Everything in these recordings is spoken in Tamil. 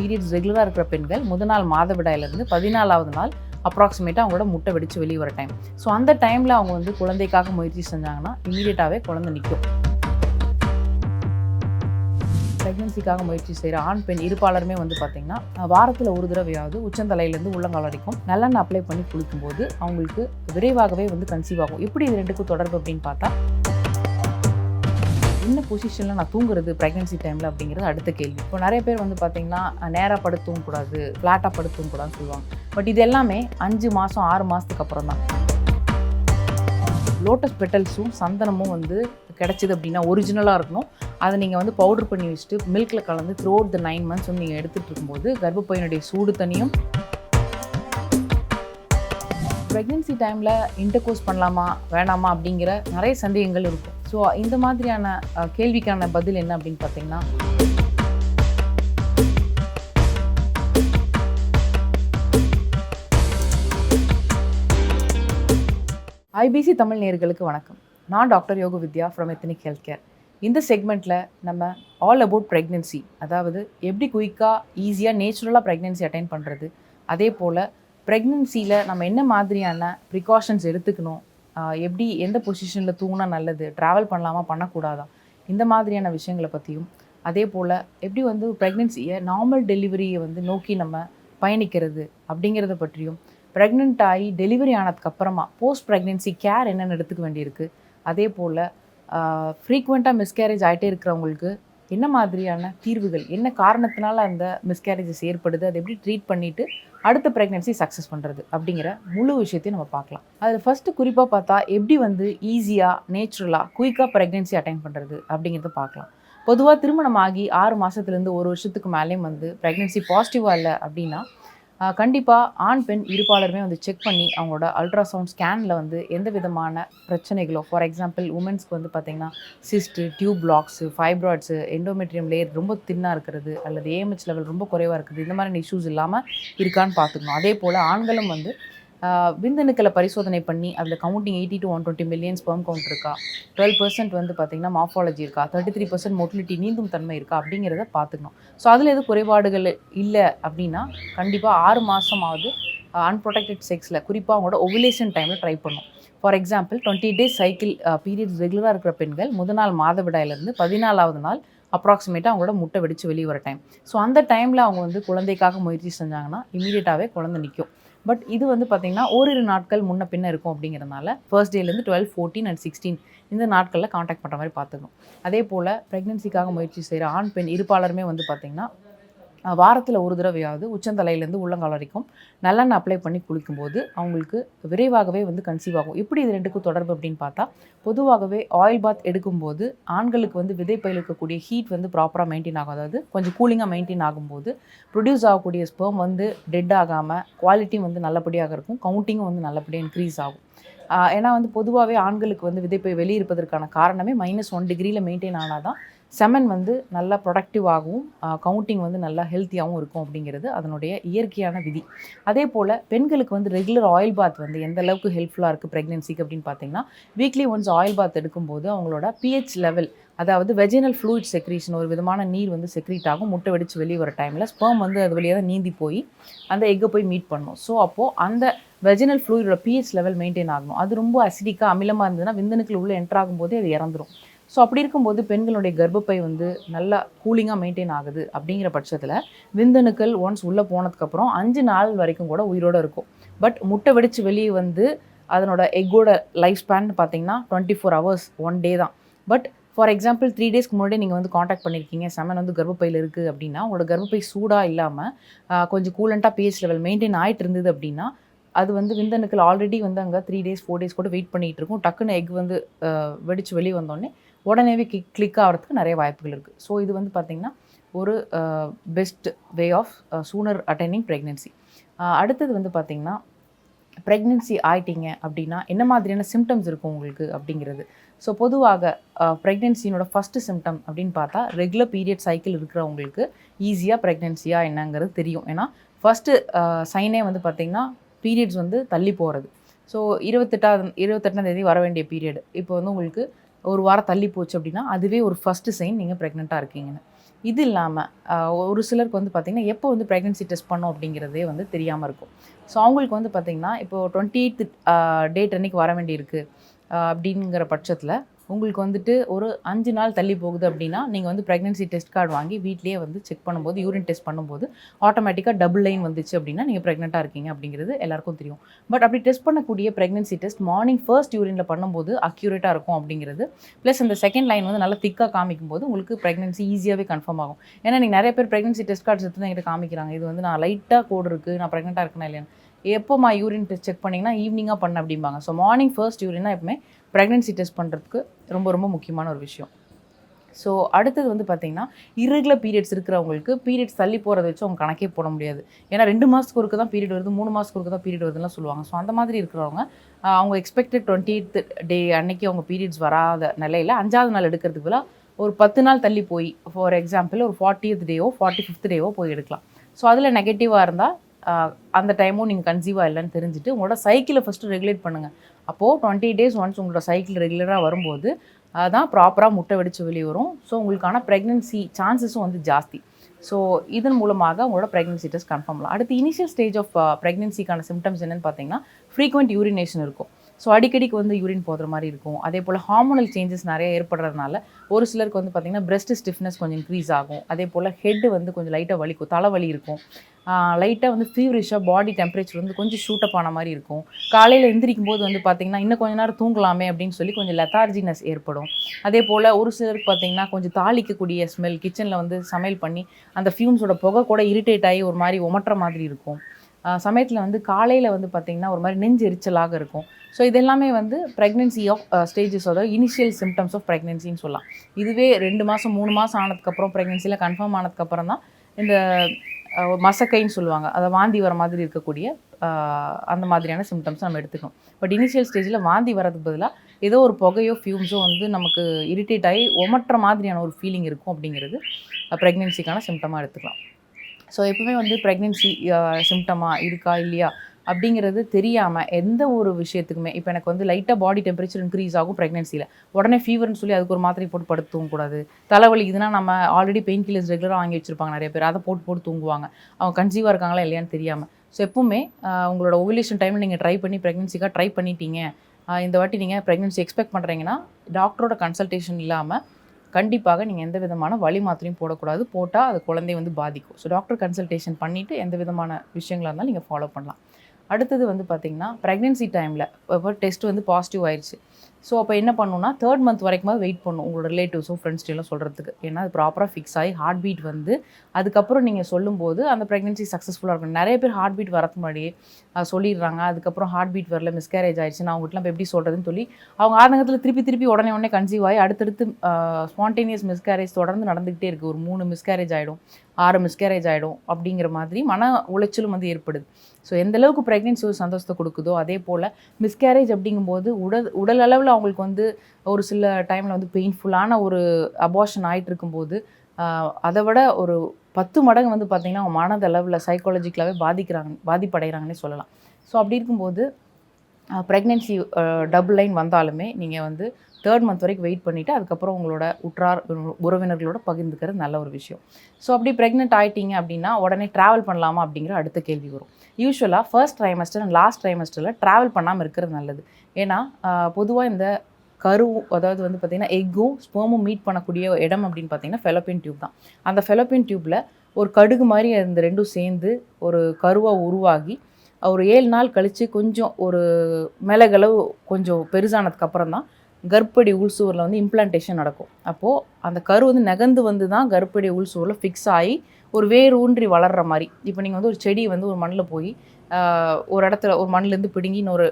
பீரியட்ஸ் ரெகுலராக இருக்கிற பெண்கள் முதல் நாள் மாதவிடாயிலேருந்து பதினாலாவது நாள் அப்ராக்சிமேட்டாக அவங்களோட முட்டை வெடித்து வெளியே வர டைம் ஸோ அந்த டைமில் அவங்க வந்து குழந்தைக்காக முயற்சி செஞ்சாங்கன்னா இமீடியட்டாகவே குழந்தை நிற்கும் ப்ரெக்னன்சிக்காக முயற்சி செய்கிற ஆண் பெண் இருப்பாளருமே வந்து பார்த்திங்கன்னா வாரத்தில் ஒரு தடவையாவது உச்சந்தலையிலேருந்து உள்ளங்கால் வரைக்கும் நல்லெண்ணெய் அப்ளை பண்ணி குளிக்கும்போது அவங்களுக்கு விரைவாகவே வந்து கன்சீவ் ஆகும். எப்படி இது ரெண்டுக்கும் தொடர்பு அப்படின்னு பார்த்தா என்ன பொசிஷனில் நான் தூங்குறது ப்ரெக்னென்சி டைமில் அப்படிங்கிறது அடுத்த கேள்வி. இப்போ நிறைய பேர் வந்து பார்த்தீங்கன்னா நேராக படுத்தவும் தூங்கக்கூடாது ஃப்ளாட்டாக படுத்தவும் கூடாதுன்னு சொல்லுவாங்க. பட் இது எல்லாமே அஞ்சு மாதம் ஆறு மாதத்துக்கு அப்புறம் தான். லோட்டஸ் பெட்டல்ஸும் சந்தனமும் வந்து கிடச்சிது அப்படின்னா ஒரிஜினலாக இருக்கணும். அதை நீங்கள் வந்து பவுடர் பண்ணி வச்சுட்டு மில்கில் கலந்து throughout the nine months வந்து நீங்கள் எடுத்துகிட்டு இருக்கும்போது கர்ப்பப்பையனுடைய சூடு தனியும் ப்ரெக்னென்சி டைமில் இன்டர்கோர்ஸ் பண்ணலாமா வேணாமா அப்படிங்கிற நிறைய சந்தேகங்கள் இருக்கும். ஸோ இந்த மாதிரியான கேள்விக்கான பதில் என்ன அப்படின்னு பார்த்தீங்கன்னா ஐபிசி தமிழ் நேயர்களுக்கு வணக்கம். நான் doctor Yoga Vidya from ethnic health care இந்த செக்மெண்ட்டில் நம்ம ஆல் அபவுட் ப்ரெக்னென்சி அதாவது எப்படி குயிக்காக ஈஸியாக நேச்சுரலாக ப்ரெக்னென்சி அட்டைன் பண்ணுறது அதே போல் ப்ரெக்னென்சியில் நம்ம என்ன மாதிரியான ப்ரிகாஷன்ஸ் எடுத்துக்கணும் எப்படி எந்த பொசிஷனில் தூங்கினா நல்லது? ட்ராவல் பண்ணலாமா? பண்ணக்கூடாதா? இந்த மாதிரியான விஷயங்களை பற்றியும் அதே போல் எப்படி வந்து ப்ரெக்னென்சியை நார்மல் டெலிவரியை வந்து நோக்கி நம்ம பயணிக்கிறது அப்படிங்கிறத பற்றியும் ப்ரெக்னென்ட் ஆகி டெலிவரி ஆனதுக்கப்புறமா போஸ்ட் ப்ரெக்னென்சி கேர் என்னென்னு எடுத்துக்க வேண்டியிருக்கு. அதே போல் ஃப்ரீக்வெண்ட்டாக மிஸ்கேரேஜ் ஆகிட்டே இருக்கிறவங்களுக்கு என்ன மாதிரியான தீர்வுகள் என்ன காரணத்தினால அந்த மிஸ்கேரேஜஸ் ஏற்படுது அதை எப்படி ட்ரீட் பண்ணிவிட்டு அடுத்த ப்ரெக்னென்சி சக்ஸஸ் பண்ணுறது அப்படிங்கிற முழு விஷயத்தையும் நம்ம பார்க்கலாம். அதில் ஃபஸ்ட்டு குறிப்பாக பார்த்தா எப்படி வந்து ஈஸியாக நேச்சுரலாக குயிக்காக ப்ரெக்னென்சி அட்டைன் பண்ணுறது அப்படிங்கிறத பார்க்கலாம். பொதுவாக திருமணம் ஆகி ஆறு மாதத்துலேருந்து ஒரு வருஷத்துக்கு மேலேயும் வந்து ப்ரெக்னென்சி பாசிட்டிவாக இல்லை அப்படின்னா கண்டிப்பாக ஆண் பெண் இருப்பாளருமே வந்து செக் பண்ணி அவங்களோட அல்ட்ராசவுண்ட் ஸ்கேனில் வந்து எந்த விதமான பிரச்சனைகளோ ஃபார் எக்ஸாம்பிள் உமன்ஸ்க்கு வந்து பார்த்திங்கன்னா cyst tube blocks fibroids endometrium layer ரொம்ப தின்னாக இருக்கிறது அல்லது ஏஎம்ஹெச் லெவல் ரொம்ப குறைவாக இருக்குது இந்த மாதிரி இஷ்யூஸ் இல்லாமல் இருக்கான்னு பார்த்துக்கணும். அதே போல் ஆண்களும் வந்து விந்தணுக்களை பரிசோதனை பண்ணி அதில் counting eighty to one twenty million sperm count இருக்கா? டுவெல் பர்சன்ட் வந்து பார்த்திங்கன்னா மாஃபாலஜி இருக்கா? தேர்ட்டி த்ரீ பர்சன்ட் மொட்டிலிட்டி நீந்தும் தன்மை இருக்கா? அப்படிங்கிறத பார்த்துக்கணும் ஸோ அதில் எதுவும் குறைபாடுகள் இல்லை அப்படின்னா கண்டிப்பாக ஆறு மாதமாவது அன்ப்ரொடெக்டட் செக்ஸில் குறிப்பாக அவங்களோட ஒவிலேஷன் டைமில் ட்ரை பண்ணும். For example twenty days cycle periods ரெகுலராக இருக்கிற பெண்கள் முதல் நாள் மாதவிடாயிலேருந்து பதினாலாவது நாள் அப்ராக்சிமேட்டாக அவங்களோட முட்டை வெடித்து வெளியே வர டைம் ஸோ அந்த டைமில் அவங்க வந்து குழந்தைக்காக முயற்சி செஞ்சாங்கன்னா இமீடியட்டாகவே குழந்தை நிற்கும் பட் இது வந்து பார்த்திங்கன்னா ஓரிரு நாட்கள் முன்ன பின்ன இருக்கும் அப்படிங்கிறதுனால ஃபர்ஸ்ட் டேலேருந்து டுவெல் ஃபோர்டீன் அண்ட் சிக்ஸ்டீன் இந்த நாட்களில் காண்டாக்ட் பண்ணுற மாதிரி பார்த்துக்கணும். அதே போல் ப்ரெக்னென்சிக்காக முயற்சி செய்கிற ஆண் பெண் இருப்பாளருமே வந்து பார்த்திங்கன்னா வாரத்தில் ஒரு தடவையாவது உச்சந்தலையிலேருந்து உள்ளங்கால் வரைக்கும் நல்லெண்ணெய் அப்ளை பண்ணி குளிக்கும்போது அவங்களுக்கு விரைவாகவே வந்து கன்சீவ் ஆகும். எப்படி இது ரெண்டுக்கும் தொடர்பு அப்படின்னு பார்த்தா பொதுவாகவே ஆயில் பாத் எடுக்கும்போது ஆண்களுக்கு வந்து விதைப்பையில் இருக்கக்கூடிய ஹீட் வந்து ப்ராப்பராக மெயின்டைன் ஆகும். அதாவது கொஞ்சம் கூலிங்காக மெயின்டைன் ஆகும்போது ப்ரொடியூஸ் ஆகக்கூடிய ஸ்பெர்ம் வந்து டெட் ஆகாமல் குவாலிட்டியும் வந்து நல்லபடியாக இருக்கும். கவுண்டிங்கும் வந்து நல்லபடியாக இன்க்ரீஸ் ஆகும். ஏன்னா வந்து பொதுவாகவே ஆண்களுக்கு வந்து விதைப்பை வெளியிருப்பதற்கான காரணமே மைனஸ் ஒன் டிகிரியில் மெயின்டைன் ஆனால் தான் செமன் வந்து நல்லா ப்ரொடக்டிவாகவும் கவுண்டிங் வந்து நல்லா ஹெல்த்தியாகவும் இருக்கும் அப்படிங்கிறது அதனுடைய இயற்கையான விதி. அதே போல் பெண்களுக்கு வந்து ரெகுலர் ஆயில் பாத் வந்து எந்த அளவுக்கு ஹெல்ப்ஃபுல்லாக இருக்குது ப்ரெக்னென்சிக்கு அப்படின்னு பார்த்தீங்கன்னா வீக்லி ஒன்ஸ் ஆயில் பாத் எடுக்கும்போது அவங்களோட பிஹெச் லெவல் அதாவது வெஜினல் ஃப்ளூயிட் செக்ரீஷன் ஒரு விதமான நீர் வந்து செக்ரீட் ஆகும். முட்டை வெடிச்சு வெளியே வர டைமில் ஸ்பேம் வந்து அது வழியாக தான் நீந்தி போய் அந்த எக்கை போய் மீட் பண்ணும். ஸோ அப்போது அந்த வெஜினல் ஃப்ளூயிடோட பிஹெச் லெவல் மெயின்டைன் ஆகணும். அது ரொம்ப அசிடிக்காக அமிலமாக இருந்ததுன்னா விந்தணுக்கள் உள்ளே என்டர் ஆகும்போதே அது இறந்துடும் ஸோ அப்படி இருக்கும்போது பெண்களுடைய கர்ப்பப்பை வந்து நல்லா கூலிங்காக மெயின்டைன் ஆகுது அப்படிங்கிற பட்சத்தில் விந்தணுக்கள் ஒன்ஸ் உள்ளே போனதுக்கப்புறம் அஞ்சு நாள் வரைக்கும் கூட உயிரோடு இருக்கும். பட் முட்டை வெடித்து வெளியே வந்து அதனோட எக்கோட லைஃப் ஸ்பேன் பார்த்தீங்கன்னா twenty four hours one day தான் பட் ஃபார் எக்ஸாம்பிள் த்ரீ டேஸ்க்கு முன்னாடி நீங்கள் வந்து காண்டாக்ட் பண்ணியிருக்கீங்க செமன் வந்து கர்ப்பப்பையில் இருக்குது அப்படின்னா உங்களோட கர்ப்பப்பை சூடாக இல்லாமல் கொஞ்சம் கூலண்ட்டாக பிஹெச் லெவல் மெயின்டைன் ஆகிட்டு இருந்தது அப்படின்னா அது வந்து விந்தணுக்கள் ஆல்ரெடி வந்து அங்கே த்ரீ டேஸ் ஃபோர் டேஸ் கூட வெயிட் பண்ணிகிட்டு இருக்கும். டக்குன்னு எக் வந்து வெடித்து வெளியே வந்தோடனே உடனேவே கிக் கிளிக் ஆகிறதுக்கு நிறைய வாய்ப்புகள் இருக்குது ஸோ இது வந்து பார்த்திங்கன்னா ஒரு best way of sooner attaining pregnancy அடுத்தது வந்து பார்த்திங்கன்னா ப்ரெக்னென்சி ஆயிட்டீங்க அப்படின்னா என்ன மாதிரியான சிம்டம்ஸ் இருக்கும் உங்களுக்கு அப்படிங்கிறது. ஸோ பொதுவாக ப்ரெக்னென்சினோட ஃபஸ்ட்டு சிம்டம் அப்படின்னு பார்த்தா ரெகுலர் பீரியட் சைக்கிள் இருக்கிறவங்களுக்கு ஈஸியாக ப்ரெக்னென்சியாக என்னங்கிறது தெரியும். ஏன்னா ஃபஸ்ட்டு சைனே வந்து பார்த்திங்கன்னா பீரியட்ஸ் வந்து தள்ளி போகிறது ஸோ இருபத்தெட்டாவது இருபத்தெட்டாம் தேதி வர வேண்டிய பீரியட் இப்போ வந்து உங்களுக்கு ஒரு வாரம் தள்ளி போச்சு அப்படின்னா அதுவே ஒரு ஃபஸ்ட்டு சைன் நீங்கள் ப்ரெக்னெண்ட்டாக இருக்கீங்கன்னு. இது இல்லாமல் ஒரு சிலருக்கு வந்து பார்த்திங்கன்னா எப்போ வந்து ப்ரெக்னென்சி டெஸ்ட் பண்ணோம் அப்படிங்கிறதே வந்து தெரியாமல் இருக்கும். ஸோ அவங்களுக்கு வந்து பார்த்திங்கன்னா இப்போது டுவெண்ட்டி எயித்து டேட் அன்னைக்கு வர வேண்டியிருக்கு அப்படிங்கிற பட்சத்தில் உங்களுக்கு வந்துட்டு ஒரு அஞ்சு நாள் தள்ளி போகுது அப்படின்னா நீங்கள் வந்து ப்ரெக்னென்சி டெஸ்ட் கார்டு வாங்கி வீட்லேயே வந்து செக் பண்ணும்போது யூரின் டெஸ்ட் பண்ணும்போது ஆட்டோமேட்டிக்காக டபுள் லைன் வந்துச்சு அப்படின்னா நீங்கள் ப்ரெக்னெண்ட்டாக இருக்கீங்க அப்படிங்கிறது எல்லாருக்கும் தெரியும். பட் அப்படி டெஸ்ட் பண்ணக்கூடிய ப்ரெக்னென்சி டெஸ்ட் மார்னிங் ஃபர்ஸ்ட் யூரினில் பண்ணும்போது அக்யூரேட்டாக இருக்கும் அப்படிங்கிறது. ப்ளஸ் அந்த செகண்ட் லைன் வந்து நல்லா திக்காக காமிக்கும் போது உங்களுக்கு ப்ரெக்னென்சி ஈஸியாகவே கன்ஃபார்ம் ஆகும். ஏன்னா நீங்கள் நிறைய பேர் ப்ரெக்னென்சி டெஸ்ட் கார்ட்ஸ் எடுத்து தான் என்கிட்ட காமிக்கிறாங்க. இது வந்து நான் லைட்டாக கோடு இருக்குது நான் ப்ரெக்னெண்ட்டாக இருக்கேனா இல்லையா எப்போம்மா யூரின் டெஸ்ட் செக் பண்ணிங்கன்னா ஈவினிங்காக பண்ண அப்படிம்பாங்க. ஸோ மார்னிங் ஃபர்ஸ்ட் யூரினா எப்பவுமே ப்ரெக்னென்சி டெஸ்ட் பண்ணுறதுக்கு ரொம்ப ரொம்ப முக்கியமான ஒரு விஷயம். ஸோ அடுத்தது வந்து பார்த்தீங்கன்னா irregular பீரியட்ஸ் இருக்கிறவங்களுக்கு பீரியட்ஸ் தள்ளி போகிறத வச்சு அவங்க கணக்கே போட முடியாது. ஏன்னா ரெண்டு மாதத்துக்கு ஒருக்கு தான் பீரியட் வருது மூணு மாதத்துக்கு ஒருக்கு தான் பீரியட் வருதுலாம் சொல்லுவாங்க. ஸோ அந்த மாதிரி இருக்கிறவங்க அவங்க எக்ஸ்பெக்டட் டுவெண்ட்டி டே அன்னைக்கு அவங்க பீரியட்ஸ் வராத நிலையில் அஞ்சாவது நாள் எடுக்கிறதுக்கு பதிலாக ஒரு பத்து நாள் தள்ளி போய் ஃபார் எக்ஸாம்பிள் ஒரு ஃபார்ட்டியத் டேவோ ஃபார்ட்டி ஃபிஃப்த் டேவோ போய் எடுக்கலாம். ஸோ அதில் நெகட்டிவாக இருந்தால் அந்த டைமும் நீங்கள் கன்சீவாக இல்லைன்னு தெரிஞ்சுட்டு உங்களோட சைக்கிளை ஃபஸ்ட்டு ரெகுலேட் பண்ணுங்கள் அப்போது டுவெண்ட்டி டேஸ் ஒன்ஸ் உங்களோட சைக்கிள் ரெகுலராக வரும்போது அதான் ப்ராப்பராக முட்டை வெடிச்சு வெளியே வரும். ஸோ உங்களுக்கான ப்ரெக்னென்சி சான்சஸும் வந்து ஜாஸ்தி. ஸோ இதன் மூலமாக உங்களோட ப்ரெக்னென்சி டெஸ்ட் கன்ஃபார்ம் பண்ணலாம். அடுத்து இனிஷியல் ஸ்டேஜ் ஆஃப் ப்ரெக்னென்சிக்கான சிம்டம்ஸ் என்னென்னு பார்த்தீங்கன்னா ஃப்ரீக்வெண்ட் யூரினேஷன் இருக்கும். ஸோ அடிக்கடிக்கு வந்து யூரின் போகிற மாதிரி இருக்கும். அதே போல் ஹார்மோனல் சேஞ்சஸ் நிறைய ஏற்படுறதுனால ஒரு சிலருக்கு வந்து பார்த்திங்கன்னா breast ஸ்டிஃப்னஸ் கொஞ்சம் இன்க்ரீஸ் ஆகும். அதே போல் ஹெட் வந்து கொஞ்சம் லைட்டாக வலிக்கும் தலைவலி இருக்கும். லைட்டாக வந்து ஃபீவரிஷாக பாடி டெம்பரேச்சர் வந்து கொஞ்சம் ஷூட்டப் ஆன மாதிரி இருக்கும். காலையில் எந்திரிக்கும் போது வந்து பார்த்திங்கன்னா இன்னும் கொஞ்ச நேரம் தூங்கலாமே அப்படின்னு சொல்லி கொஞ்சம் லெத்தார்ஜினஸ் ஏற்படும். அதே போல் ஒரு சிலருக்கு பார்த்திங்கன்னா கொஞ்சம் தாளிக்கக்கூடிய ஸ்மெல் கிச்சனில் வந்து சமையல் பண்ணி அந்த ஃபியூம்ஸோட புகை கூட இரிட்டேட் ஆகி ஒரு மாதிரி உமட்டுற மாதிரி இருக்கும். சமயத்தில் வந்து காலையில் வந்து பார்த்திங்கன்னா ஒரு மாதிரி நெஞ்சு எரிச்சலாக இருக்கும். ஸோ இதெல்லாமே வந்து ப்ரெக்னென்சி ஆஃப் ஸ்டேஜஸ் அதாவது இனிஷியல் சிம்டம்ஸ் ஆஃப் ப்ரெக்னென்சின்னு சொல்லலாம். இதுவே ரெண்டு மாதம் மூணு மாதம் ஆனதுக்கப்புறம் ப்ரெக்னென்சியில் கன்ஃபார்ம் ஆனதுக்கப்புறம் தான் இந்த மசக்கைன்னு சொல்லுவாங்க. அதை வாந்தி வர மாதிரி இருக்கக்கூடிய அந்த மாதிரியான சிம்டம்ஸ் நம்ம எடுத்துக்கணும். பட் இனிஷியல் ஸ்டேஜில் வாந்தி வரதுக்கு பதிலாக ஏதோ ஒரு புகையோ ஃபியூம்ஸோ வந்து நமக்கு இரிட்டேட் ஆகி ஒமட்டுற மாதிரியான ஒரு ஃபீலிங் இருக்கும் அப்படிங்கிறது ப்ரெக்னென்சிக்கான சிம்டமாக எடுத்துக்கலாம். ஸோ எப்பவுமே வந்து ப்ரெக்னென்சி சிம்டமா இருக்கா இல்லையா அப்படிங்கிறது தெரியாமல் எந்த ஒரு விஷயத்துக்குமே இப்போ எனக்கு வந்து லைட்டாக பாடி டெம்பரேச்சர் இன்க்ரீஸ் ஆகும் ப்ரெக்னென்சியில் உடனே ஃபீவர்னு சொல்லி அதுக்கு ஒரு மாத்திரை போட்டு படுத்து தூங்கக்கூடாது தலைவலி இதுனா நம்ம ஆல்ரெடி பெயின் கில்லர்ஸ் ரெகுலராக வாங்கி வச்சுருப்பாங்க நிறைய பேர். அதை போட்டு போட்டு தூங்குவாங்க. அவங்க கன்சீவாக இருக்காங்களா இல்லையான்னு தெரியாமல் ஸோ எப்பவுமே உங்களோட ஓவிலேஷன் டைமில் நீங்கள் ட்ரை பண்ணி ப்ரெக்னென்சிக்காக ட்ரை பண்ணிட்டீங்க. இந்த வாட்டி நீங்கள் ப்ரெக்னென்சி எக்ஸ்பெக்ட் பண்ணுறீங்கன்னா டாக்டரோட கன்சல்டேஷன் இல்லாமல் கண்டிப்பாக நீங்கள் எந்த விதமான வழி மாத்திரையும் போடக்கூடாது. போட்டால் அது குழந்தைய வந்து பாதிக்கும். ஸோ டாக்டர் கன்சல்டேஷன் பண்ணிவிட்டு எந்த விதமான விஷயங்களாக இருந்தாலும் நீங்கள் ஃபாலோ பண்ணலாம். அடுத்தது வந்து பார்த்தீங்கன்னா ப்ரெக்னென்சி டைமில் டெஸ்ட் வந்து பாசிட்டிவ் ஆயிடுச்சு ஸோ அப்போ என்ன பண்ணணும்னா தேர்ட் மந்த் வரைக்கும் வெயிட் பண்ணும் உங்களோட ரிலேட்டிவ்ஸோ ஃப்ரெண்ட்ஸ்டையும் சொல்கிறதுக்கு ஏன்னா அது ப்ராப்பராக ஃபிக்ஸ் ஆகி ஹார்ட் பீட் வந்து அதுக்கப்புறம் நீங்கள் சொல்லும்போது அந்த ப்ரெக்னென்சி சக்ஸஸ்ஃபுல்லாக இருக்கும். நிறைய பேர் ஹார்ட் பீட் வரதுக்கு முன்னாடியே சொல்லிடுறாங்க. அதுக்கப்புறம் ஹார்ட் பீட் வரல மிஸ்கேரேஜ் ஆயிடுச்சு. நான் அவங்ககிட்ட இப்போ எப்படி சொல்கிறதுன்னு சொல்லி அவங்க ஆதங்கத்தில் திருப்பி திருப்பி உடனே உடனே கன்சீவ் ஆகி அடுத்தடுத்து ஸ்பான்டேனியஸ் மிஸ்கேரேஜ் தொடர்ந்து நடந்துக்கிட்டே இருக்குது ஒரு மூணு மிஸ்கேரேஜ் ஆகிடும் ஆறு மிஸ்கேரேஜ் ஆகிடும் அப்படிங்கிற மாதிரி மன உளைச்சலும் வந்து ஏற்படுது. ஸோ எந்த அளவுக்கு ப்ரெக்னென்சி ஒரு சந்தோஷத்தை கொடுக்குதோ அதே போல் மிஸ்கேரேஜ் அப்படிங்கும்போது உடல் உடல் அளவில் அவங்களுக்கு வந்து ஒரு சில டைமில் வந்து பெயின்ஃபுல்லான ஒரு அபார்ஷன் ஆகிட்டு இருக்கும்போது அதை விட ஒரு பத்து மடங்கு வந்து பார்த்திங்கன்னா அவங்க மனதளவில் சைக்காலஜிக்கலாகவே பாதிக்கிறாங்க பாதிப்படைகிறாங்கன்னே சொல்லலாம். ஸோ அப்படி இருக்கும்போது ப்ரெக்னென்சி டபுள் லைன் வந்தாலுமே நீங்கள் வந்து தேர்ட் மந்த் வரைக்கும் வெயிட் பண்ணிவிட்டு அதுக்கப்புறம் உங்களோட உற்றார் உறவினர்களோட பகிர்ந்துக்கிறது நல்ல ஒரு விஷயம். ஸோ அப்படி ப்ரெக்னென்ட் ஆகிட்டீங்க அப்படின்னா உடனே ட்ராவல் பண்ணலாமா அப்படிங்கிற அடுத்த கேள்வி வரும். யூஸ்வலாக ஃபர்ஸ்ட் ட்ரைமஸ்டர் அண்ட் லாஸ்ட் ட்ரைமஸ்டரில் ட்ராவல் பண்ணாமல் இருக்கிறது நல்லது. ஏன்னா பொதுவாக இந்த கரு அதாவது வந்து பார்த்திங்கன்னா எக்கும் ஸ்போமும் மீட் பண்ணக்கூடிய இடம் அப்படின்னு பார்த்தீங்கன்னா ஃபெலோப்பின் டியூப் தான். அந்த ஃபெலோப்பின் டியூப்பில் ஒரு கடுகு மாதிரி இந்த ரெண்டும் சேர்ந்து ஒரு கருவாக உருவாகி ஒரு ஏழு நாள் கழித்து கொஞ்சம் ஒரு மிளகளவு கொஞ்சம் பெருசானதுக்கப்புறம் தான் கர்ப்படி உள்சுவரில் வந்து இம்ப்ளான்டேஷன் நடக்கும். அப்போது அந்த கரு வந்து நகர்ந்து வந்து தான் கர்ப்படி உள்சுவரில் ஃபிக்ஸ் ஆகி ஒரு வேர் ஊன்றி வளர்ற மாதிரி. இப்போ நீங்கள் வந்து ஒரு செடி வந்து ஒரு மண்ணில் போய் ஒரு இடத்துல ஒரு மண்ணிலேருந்து பிடுங்கி இன்னொரு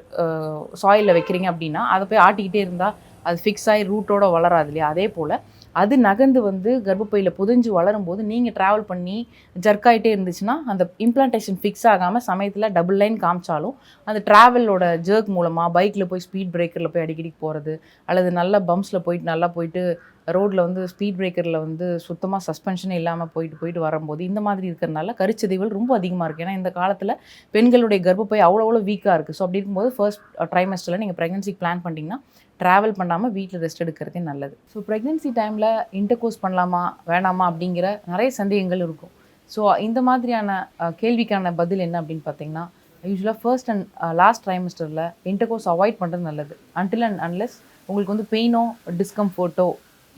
சாயிலில் வைக்கிறீங்க அப்படின்னா அதை போய் ஆட்டிக்கிட்டே இருந்தால் அது ஃபிக்ஸ் ஆகி ரூட்டோட வளராது இல்லையா? அதே போல் அது நகர்ந்து வந்து கர்ப்பப்பையில் புதிஞ்சு வளரும் போது நீங்கள் ட்ராவல் பண்ணி ஜர்க் ஆகிட்டே இருந்துச்சுன்னா அந்த இம்ப்ளான்டேஷன் ஃபிக்ஸ் ஆகாமல் சமயத்தில் டபுள் லைன் காமிச்சாலும் அந்த ட்ராவலோட ஜர்க் மூலமாக பைக்கில் போய் ஸ்பீட் பிரேக்கரில் போய் அடிக்கடி போகிறது அல்லது நல்ல பம்ப்ஸில் போயிட்டு நல்லா போயிட்டு ரோட்டில் வந்து ஸ்பீட் பிரேக்கரில் வந்து சுத்தமாக சஸ்பென்ஷனே இல்லாமல் போயிட்டு போயிட்டு வரும்போது இந்த மாதிரி இருக்கிறனால கருச்சிதைவுகள் ரொம்ப அதிகமாக இருக்குது ஏன்னா இந்த காலத்தில் பெண்களுடைய கர்ப்பப்பை அவ்வளோ அவ்வளோ வீக்காக இருக்குது ஸோ அப்படி இருக்கும்போது ஃபர்ஸ்ட் ட்ரைமஸ்டரில் நீங்கள் ப்ரெக்னன்சி பிளான் பண்ணிங்கன்னா ட்ராவல் பண்ணாமல் வீட்டில் ரெஸ்ட் எடுக்கிறதே நல்லது. ஸோ ப்ரெக்னென்சி டைமில் இன்டர்கோர்ஸ் பண்ணலாமா வேணாமா அப்படிங்கிற நிறைய சந்தேகங்கள் இருக்கும். ஸோ இந்த மாதிரியான கேள்விக்கான பதில் என்ன அப்படின்னு பார்த்தீங்கன்னா யூஸ்வலாக ஃபர்ஸ்ட் அண்ட் லாஸ்ட் ட்ரைமஸ்டரில் இன்டர்கோர்ஸ் அவாய்ட் பண்ணுறது நல்லது. அன்டில் அண்ட் அன்லெஸ் உங்களுக்கு வந்து பெயினோ டிஸ்கம்ஃபோர்ட்டோ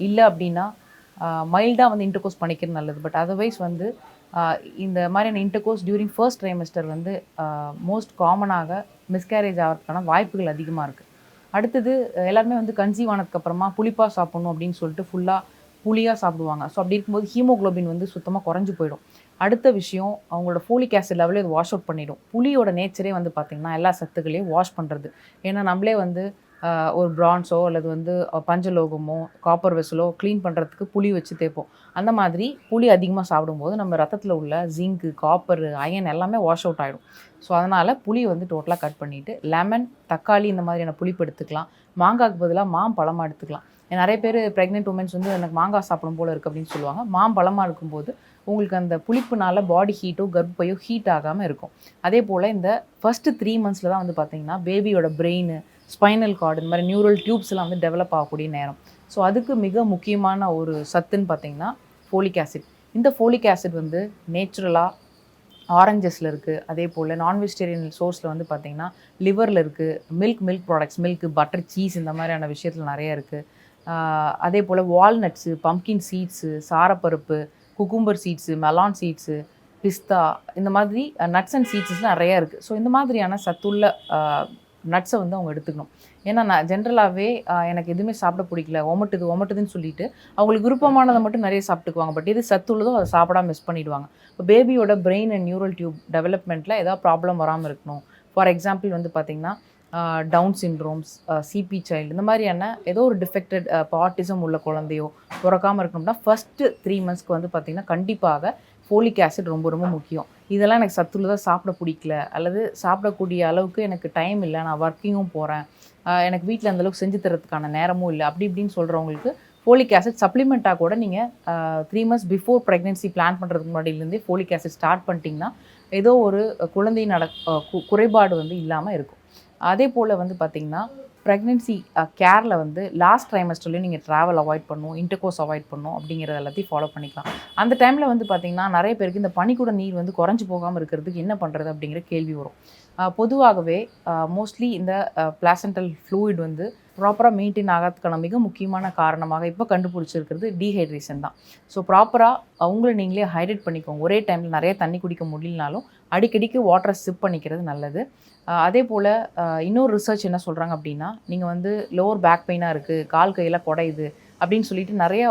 இல்லை அப்படின்னா மைல்டாக வந்து இன்டர்கோர்ஸ் பண்ணிக்கிறது நல்லது. பட் அதர்வைஸ் வந்து இந்த மாதிரியான இன்டர்கோர்ஸ் டியூரிங் ஃபர்ஸ்ட் ட்ரைமஸ்டர் வந்து மோஸ்ட் காமனாக மிஸ்கேரேஜ் ஆகிறதுக்கான வாய்ப்புகள் அதிகமாக இருக்குது அடுத்தது எல்லாருமே வந்து கன்சீவ் ஆனதுக்கப்புறமா புளிப்பாக சாப்பிடணும் அப்படின்னு சொல்லிட்டு ஃபுல்லாக புளியாக சாப்பிடுவாங்க. ஸோ அப்படி இருக்கும்போது ஹீமோகுளோபின் வந்து சுத்தமாக குறைஞ்சி போயிடும். அடுத்த விஷயம் அவங்களோட ஃபோலிக் ஆசிட் லெவலே அது வாஷ் அவுட் பண்ணிடும். புளியோட நேச்சரே வந்து பார்த்திங்கன்னா எல்லா சத்துக்களையும் வாஷ் பண்ணுறது ஏன்னா நம்மளே வந்து ஒரு பிரான்ஸோ அல்லது வந்து பஞ்சலோகமோ காப்பர் வெசலோ க்ளீன் பண்ணுறதுக்கு புளி வச்சு தேய்ப்போம். அந்த மாதிரி புளி அதிகமாக சாப்பிடும்போது நம்ம ரத்தத்தில் உள்ள ஜிங்கு காப்பர் அயன் எல்லாமே வாஷ் அவுட் ஆகிடும் ஸோ அதனால் புளி வந்து டோட்டலாக கட் பண்ணிவிட்டு லெமன் தக்காளி இந்த மாதிரியான புளிப்பு எடுத்துக்கலாம். மாங்காய்க்கு பதிலாக மாம்பழமாக எடுத்துக்கலாம். நிறைய பேர் ப்ரெக்னென்ட் உமன்ஸ் வந்து எனக்கு மாங்காய் சாப்பிடும் போல் இருக்குது அப்படின்னு சொல்லுவாங்க. மாம்பழமாக இருக்கும்போது உங்களுக்கு அந்த புளிப்புனால பாடி ஹீட்டோ கர்ப்பையோ ஹீட் ஆகாமல் இருக்கும். அதே போல் இந்த ஃபஸ்ட்டு த்ரீ மந்த்ஸில் தான் வந்து பார்த்திங்கன்னா பேபியோட பிரெயின் ஸ்பைனல் கார்டு இந்த மாதிரி நியூரல் டியூப்ஸ்லாம் வந்து டெவலப் ஆகக்கூடிய நேரம். ஸோ அதுக்கு மிக முக்கியமான ஒரு சத்துன்னு பார்த்தீங்கன்னா ஃபோலிக் ஆசிட் இந்த ஃபோலிக் ஆசிட் வந்து நேச்சுரலாக ஆரஞ்சஸில் இருக்குது அதே போல் நான் வெஜிடேரியன் சோர்ஸில் வந்து பார்த்திங்கன்னா லிவரில் இருக்குது milk milk products milk butter cheese இந்த மாதிரியான விஷயத்தில் நிறைய இருக்குது அதே போல் வால்நட்ஸு பம்கின் சீட்ஸு சாரப்பருப்பு குக்கும்பர் சீட்ஸு மெலான் சீட்ஸு பிஸ்தா இந்த மாதிரி நட்ஸ் அண்ட் சீட்ஸஸ்லாம் நிறையா இருக்குது ஸோ இந்த மாதிரியான சத்துள்ள நட்ஸை வந்து அவங்க எடுத்துக்கணும். ஏன்னா நான் ஜென்ரலாகவே எனக்கு எதுவுமே சாப்பிட பிடிக்கல. ஒமட்டுது ஒமட்டுதுன்னு சொல்லிட்டு அவங்களுக்கு விருப்பமானதை மட்டும் நிறைய சாப்பிட்டுக்குவாங்க. பட் எது சத்துள்ளதோ அதை சாப்பிடாம மிஸ் பண்ணிடுவாங்க. இப்போ பேபியோட பிரெயின் அண்ட் நியூரல் டியூப் டெவலப்மெண்ட்டில் ஏதாவது ப்ராப்ளம் வராமல் இருக்கணும். ஃபார் எக்ஸாம்பிள் வந்து பார்த்திங்கன்னா டவுன் சிண்ட்ரோம்ஸ் சிபி சைல்டு இந்த மாதிரியான ஏதோ ஒரு டிஃபெக்டட் ஆட்டிசம் உள்ள குழந்தையோ பிறக்காமல் இருக்கணும்னா ஃபஸ்ட்டு த்ரீ மந்த்ஸ்க்கு வந்து பார்த்திங்கன்னா கண்டிப்பாக ஃபோலிக் ஆசிட் ரொம்ப ரொம்ப முக்கியம். இதெல்லாம் எனக்கு சத்துள்ளதாக சாப்பிட பிடிக்கல. அல்லது சாப்பிடக்கூடிய அளவுக்கு எனக்கு டைம் இல்லை. நான் ஒர்க்கிங்கும் போகிறேன் எனக்கு வீட்டில் அந்தளவுக்கு செஞ்சு தரதுக்கான நேரமும் இல்லை. அப்படி இப்படின்னு சொல்கிறவங்களுக்கு ஃபோலிக் ஆசிட் சப்ளிமெண்ட்டாக கூட நீங்கள் three months before pregnancy plan பண்ணுறதுக்கு முன்னாடியிலேருந்தே ஃபோலிக் ஆசிட் ஸ்டார்ட் பண்ணிட்டீங்கன்னா ஏதோ ஒரு குழந்தை நட குறைபாடு வந்து இல்லாமல் இருக்கும். அதே போல் வந்து பார்த்திங்கன்னா ப்ரெக்னென்சி கேரில் வந்து லாஸ்ட் ட்ரைமஸ்டர்லேயும் நீங்கள் ட்ராவல் அவாய்ட் பண்ணணும் இன்டர்கோர்ஸ் அவாய்ட் பண்ணணும் அப்படிங்கிறத எல்லாத்தையும் ஃபாலோ பண்ணிக்கலாம். அந்த டைமில் வந்து பார்த்திங்கன்னா நிறைய பேருக்கு இந்த பனிக்கூட நீர் வந்து குறைஞ்சி போகாமல் இருக்கிறதுக்கு என்ன பண்ணுறது அப்படிங்கிற கேள்வி வரும். பொதுவாகவே மோஸ்ட்லி இந்த பிளாசன்டல் ஃப்ளூயிட் வந்து ப்ராப்பராக மெயின்டைன் ஆகிறதுக்கான மிக முக்கியமான காரணமாக இப்போ கண்டுபிடிச்சிருக்கிறது டீஹைட்ரேஷன் தான். ஸோ ப்ராப்பராக அவங்கள நீங்களே ஹைட்ரேட் பண்ணிக்கோங்க. ஒரே டைமில் நிறைய தண்ணி குடிக்க முடியலனாலும் அடிக்கடிக்கு வாட்டரை சிப் பண்ணிக்கிறது நல்லது. அதே போல் இன்னொரு ரிசர்ச் என்ன சொல்கிறாங்க அப்படின்னா நீங்கள் வந்து லோவர் பேக் பெயினாக இருக்குது கால் கையெல்லாம் குடையுது அப்படின்னு சொல்லிட்டு நிறைய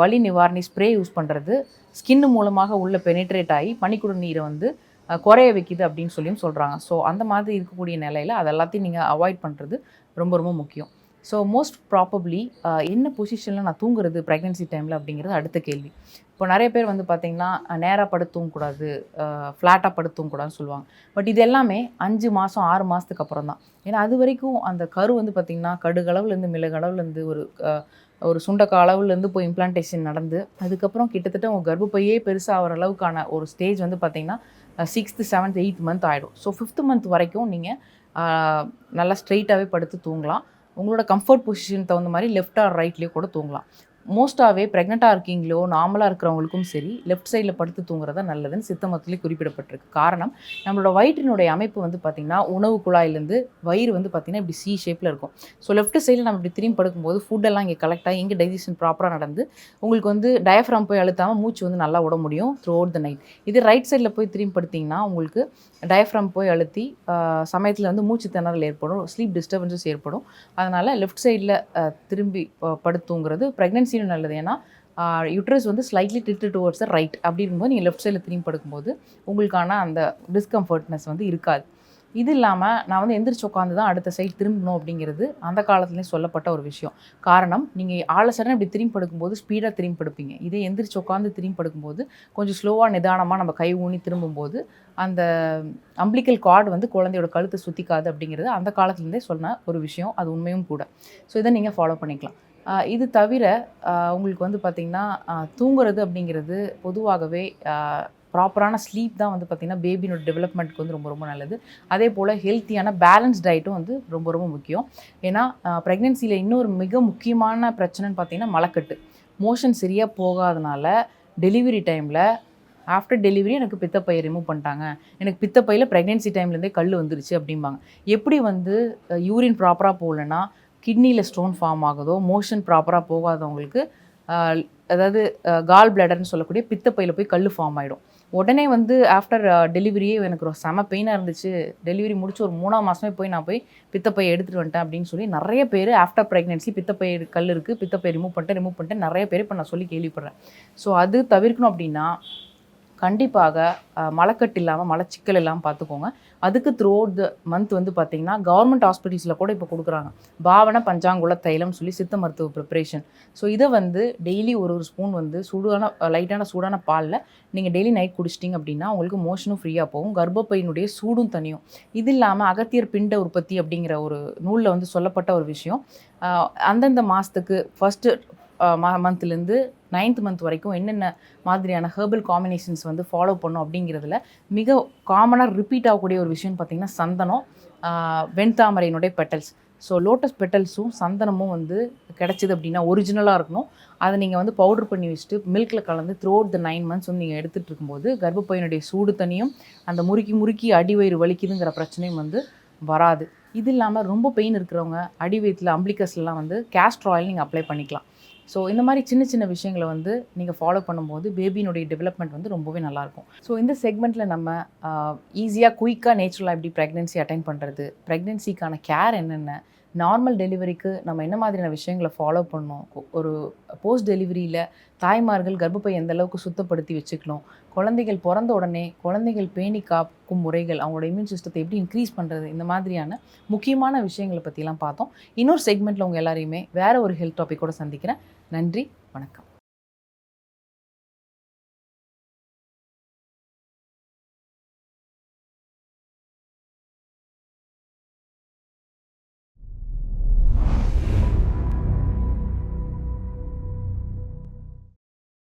வலி நிவாரணி ஸ்ப்ரே யூஸ் பண்ணுறது ஸ்கின் மூலமாக உள்ள பெனிட்ரேட் ஆகி பனிக்குட நீரை வந்து குறைய வைக்குது அப்படின்னு சொல்லியும் சொல்கிறாங்க ஸோ அந்த மாதிரி இருக்கக்கூடிய நிலையில் அது எல்லாத்தையும் நீங்கள் அவாய்ட் பண்ணுறது ரொம்ப ரொம்ப முக்கியம். ஸோ மோஸ்ட் ப்ராபப்ளி என்ன பொசிஷனில் நான் தூங்குறது ப்ரெக்னென்சி டைமில் அப்படிங்கிறது அடுத்த கேள்வி. இப்போ நிறைய பேர் வந்து பார்த்திங்கன்னா நேராக படுத்து தூங்கக்கூடாது ஃப்ளாட்டாக படுத்து தூங்கக்கூடாதுன்னு சொல்லுவாங்க. பட் இது எல்லாமே அஞ்சு மாதம் ஆறு மாதத்துக்கு அப்புறம் தான். ஏன்னா அது வரைக்கும் அந்த கரு வந்து பார்த்திங்கன்னா கடுகளவுலேருந்து மிளகளவுலேருந்து ஒரு ஒரு சுண்டக்க அளவுலேருந்து போய் இம்ப்ளான்டேஷன் நடந்து அதுக்கப்புறம் கிட்டத்தட்ட உங்கள் கர்ப்பப்பையே பெருசாக ஆகிற அளவுக்கான ஒரு ஸ்டேஜ் வந்து பார்த்திங்கன்னா சிக்ஸ்த்து செவன்த் எயித் மந்த் ஆகிடும் ஸோ ஃபிஃப்த் மந்த் வரைக்கும் நீங்கள் நல்லா ஸ்ட்ரெயிட்டாகவே படுத்து தூங்கலாம். உங்களோட கம்ஃபர்ட் பொசிஷன் தகுந்த மாதிரி லெஃப்ட் ஆர் ரைட்லேயே கூட தூங்கலாம். மோஸ்ட்டாகவே ப்ரெக்னெண்ட்டாக இருக்கீங்களோ நார்மலாக இருக்கிறவங்களுக்கும் சரி லெஃப்ட் சைடில் படுத்து தூங்குறதா நல்லதுன்னு சித்த மருத்துவத்திலே குறிப்பிடப்பட்டிருக்கு. காரணம் நம்மளோட வயிற்றினுடைய அமைப்பு வந்து பார்த்திங்கன்னா உணவு குழாயிலேருந்து வயிறு வந்து பார்த்திங்கன்னா இப்படி சி ஷேப்பில் இருக்கும். ஸோ லெஃப்ட் சைடில் நம்ம இப்படி திரும்பி படுக்கும்போது ஃபுட்டெல்லாம் இங்கே கலெக்ட் ஆகி இங்கே டைஜஷன் ப்ராப்பராக நடந்து உங்களுக்கு வந்து டயஃப்ராம் போய் அழுத்தாமல் மூச்சு வந்து நல்லா விட முடியும் த்ரூ அவுட் த நைட் இது ரைட் சைடில் போய் திரும்பி படுத்திங்கன்னா உங்களுக்கு டயஃப்ராம் போய் அழுத்தி சமயத்தில் வந்து மூச்சு திணறல் ஏற்படும் ஸ்லீப் டிஸ்டர்பன்ஸஸ் ஏற்படும். அதனால் லெஃப்ட் சைடில் திரும்பி ப- ப்ரெக்னென்சி தூங்குறது ப்ரெக்னென்சியும் நல்லது. ஏன்னா யூட்ரஸ் வந்து ஸ்லைட்லி டிட்டு டுவர்ட்ஸ் ரைட் அப்படி இருக்கும்போது நீங்கள் லெஃப்ட் சைடில் திரும்பி படுக்கும்போது உங்களுக்கான அந்த டிஸ்கம்ஃபர்ட்னஸ் வந்து இருக்காது. இது இல்லாமல் நான் வந்து எந்திரிச்சு உட்காந்து தான் அடுத்த சைடு திரும்பணும் அப்படிங்கிறது அந்த காலத்துலேயும் சொல்லப்பட்ட ஒரு விஷயம். காரணம் நீங்கள் ஆள இப்படி திரும்பி படுக்கும்போது ஸ்பீடாக திரும்பி படுப்பீங்க. இதே எந்திரிச்சு உட்காந்து திரும்பி படுக்கும்போது கொஞ்சம் ஸ்லோவாக நிதானமாக நம்ம கை ஊனி திரும்பும்போது அந்த அம்பிளிக்கல் கார்டு வந்து குழந்தையோட கழுத்தை சுற்றிக்காது அப்படிங்கிறது அந்த காலத்துலேருந்தே சொன்ன ஒரு விஷயம். அது உண்மையும் கூட. ஸோ இதை நீங்கள் ஃபாலோ பண்ணிக்கலாம். இது தவிர உங்களுக்கு வந்து பார்த்திங்கன்னா தூங்குறது அப்படிங்கிறது பொதுவாகவே ப்ராப்பரான ஸ்லீப் தான் வந்து பார்த்திங்கன்னா பேபியோட டெவலப்மெண்ட்க்கு வந்து ரொம்ப ரொம்ப நல்லது. அதே போல் ஹெல்த்தியான பேலன்ஸ் டயட்டும் வந்து ரொம்ப ரொம்ப முக்கியம். ஏன்னா ப்ரெக்னென்சியில் இன்னொரு மிக முக்கியமான பிரச்சனைன்னு பார்த்திங்கன்னா மலக்கட்டு. மோஷன் சரியாக போகாதனால டெலிவரி டைமில் ஆஃப்டர் டெலிவரி எனக்கு பித்தப்பையை ரிமூவ் பண்ணிட்டாங்க. எனக்கு பித்தப்பையில் ப்ரெக்னென்சி டைம்லேருந்தே கல் வந்துருச்சு அப்படிம்பாங்க. எப்படி வந்து யூரின் ப்ராப்பராக போகலன்னா கிட்னியில் ஸ்டோன் ஃபார்ம் ஆகுதோ மோஷன் ப்ராப்பராக போகாதவங்களுக்கு அதாவது கால் பிளடர்னு சொல்லக்கூடிய பித்தப்பையில் போய் கல் ஃபார்ம் ஆகிடும் உடனே வந்து ஆஃப்டர் டெலிவரியே எனக்கு ஒரு செம பெயினாக இருந்துச்சு. டெலிவரி முடிச்சு ஒரு மூணாம் மாதமே போய் நான் போய் பித்தப்பையை எடுத்துகிட்டு வந்துட்டேன் அப்படின்னு சொல்லி நிறைய பேர் ஆஃப்டர் ப்ரெக்னென்சி பித்தப்பை கல் இருக்குது பித்தப்பை ரிமூவ் பண்ணிட்டேன் ரிமூவ் பண்ணிட்டேன். நிறைய பேர் இப்போ நான் சொல்லி கேள்விப்படுறேன். ஸோ அது தவிர்க்கணும் அப்படின்னா கண்டிப்பாக மலக்கட்டு இல்லாமல் மலச்சிக்கல் இல்லாமல் பார்த்துக்கோங்க அதுக்கு த்ரூ அவுட் த மந்த் வந்து பார்த்தீங்கன்னா கவர்மெண்ட் ஹாஸ்பிட்டல்ஸில் கூட இப்போ கொடுக்குறாங்க. பாவன பஞ்சாங்குல தைலம் சொல்லி சித்த மருத்துவ ப்ரிப்பரேஷன் ஸோ இதை வந்து டெய்லி ஒரு ஒரு ஸ்பூன் வந்து சூடான லைட்டான சூடான பாலில் நீங்கள் டெய்லி நைட் குடிச்சிட்டிங்க அப்படின்னா உங்களுக்கு மோஷனும் ஃப்ரீயாக போகும். கர்ப்பப்பையினுடைய சூடும் தனியும். இது இல்லாமல் அகத்தியர் பிண்ட உற்பத்தி அப்படிங்கிற ஒரு நூலில் வந்து சொல்லப்பட்ட ஒரு விஷயம். அந்தந்த மாதத்துக்கு ஃபஸ்ட்டு மந்த்லேருந்து நைன்த் மந்த் வரைக்கும் என்னென்ன மாதிரியான ஹெர்பல் காம்பினேஷன்ஸ் வந்து ஃபாலோ பண்ணும் அப்படிங்கிறதுல மிக காமனாக ரிப்பீட் ஆகக்கூடிய ஒரு விஷயம்னு பார்த்திங்கன்னா சந்தனம் வெண்தாமரையினுடைய பெட்டல்ஸ் ஸோ லோட்டஸ் பெட்டல்ஸும் சந்தனமும் வந்து கிடச்சிது அப்படின்னா ஒரிஜினலாக இருக்கணும். அதை நீங்கள் வந்து பவுடர் பண்ணி வச்சுட்டு மில்கில் கலந்து throughout the nine months வந்து நீங்கள் எடுத்துகிட்டு இருக்கும்போது கர்ப்பப்பையனுடைய சூடு தனியும் அந்த முறுக்கி முறுக்கி அடி வயிறு வலிக்குதுங்கிற பிரச்சனையும் வந்து வராது. இது இல்லாமல் ரொம்ப பெயின் இருக்கிறவங்க அடி வயிற்றில் அம்பிளிகஸ்லாம் வந்து கேஸ்ட்ராயில் நீங்கள் அப்ளை பண்ணிக்கலாம். ஸோ இந்த மாதிரி சின்ன சின்ன விஷயங்களை வந்து நீங்கள் ஃபாலோ பண்ணும்போது பேபியினுடைய டெவலப்மெண்ட் வந்து ரொம்பவே நல்லாயிருக்கும். ஸோ இந்த செக்மெண்ட்டில் நம்ம ஈஸியாக குயிக்காக நேச்சுரலாக எப்படி ப்ரெக்னென்சி அட்டைன் பண்ணுறது ப்ரெக்னென்சிக்கான கேர் என்னென்ன நார்மல் டெலிவரிக்கு நம்ம என்ன மாதிரியான விஷயங்களை ஃபாலோ பண்ணணும்? ஒரு போஸ்ட் டெலிவரியில் தாய்மார்கள் கர்ப்பப்பை எந்த அளவுக்கு சுத்தப்படுத்தி வச்சுக்கணும்? குழந்தைகள் பிறந்த உடனே குழந்தைகள் பேணி காக்கும் முறைகள் அவங்களோட இம்யூன் சிஸ்டத்தை எப்படி இன்க்ரீஸ் பண்ணுறது இந்த மாதிரியான முக்கியமான விஷயங்களை பற்றிலாம் பார்த்தோம். இன்னொரு செக்மெண்ட்டில் உங்கள் எல்லாரையுமே வேறு ஒரு ஹெல்த் டாபிக்கோட சந்திக்கிறேன். நன்றி வணக்கம்.